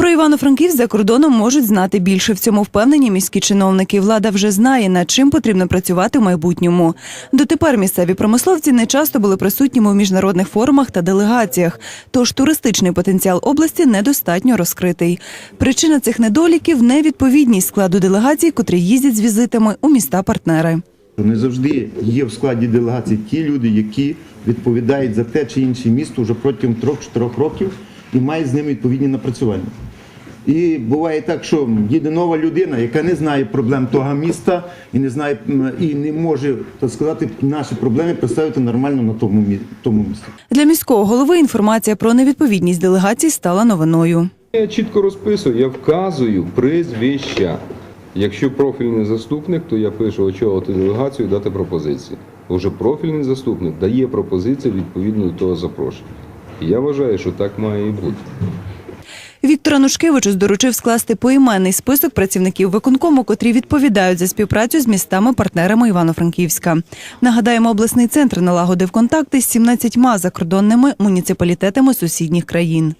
Про Івано-Франківськ за кордоном можуть знати більше. В цьому впевнені міські чиновники. Влада вже знає, над чим потрібно працювати в майбутньому. Дотепер місцеві промисловці не часто були присутніми в міжнародних форумах та делегаціях. Тож туристичний потенціал області недостатньо розкритий. Причина цих недоліків невідповідність складу делегацій, котрі їздять з візитами у міста-партнери. Не завжди є в складі делегації ті люди, які відповідають за те чи інше місто вже протягом трьох-чотирьох років і мають з ними відповідні напрацювання. І буває так, що їде нова людина, яка не знає проблем того міста і не знає і не може так сказати наші проблеми представити нормально на тому мі- тому місці. Для міського голови інформація про невідповідність делегацій стала новиною. Я чітко розписую, я вказую прізвища. Якщо профільний заступник, то я пишу очолити делегацію, дати пропозиції. Уже профільний заступник дає пропозиції відповідно до того запрошення. І я вважаю, що так має і бути. Віктор Анушкевичус доручив скласти поіменний список працівників виконкому, котрі відповідають за співпрацю з містами-партнерами Івано-Франківська. Нагадаємо, обласний центр налагодив контакти з 17 закордонними муніципалітетами сусідніх країн.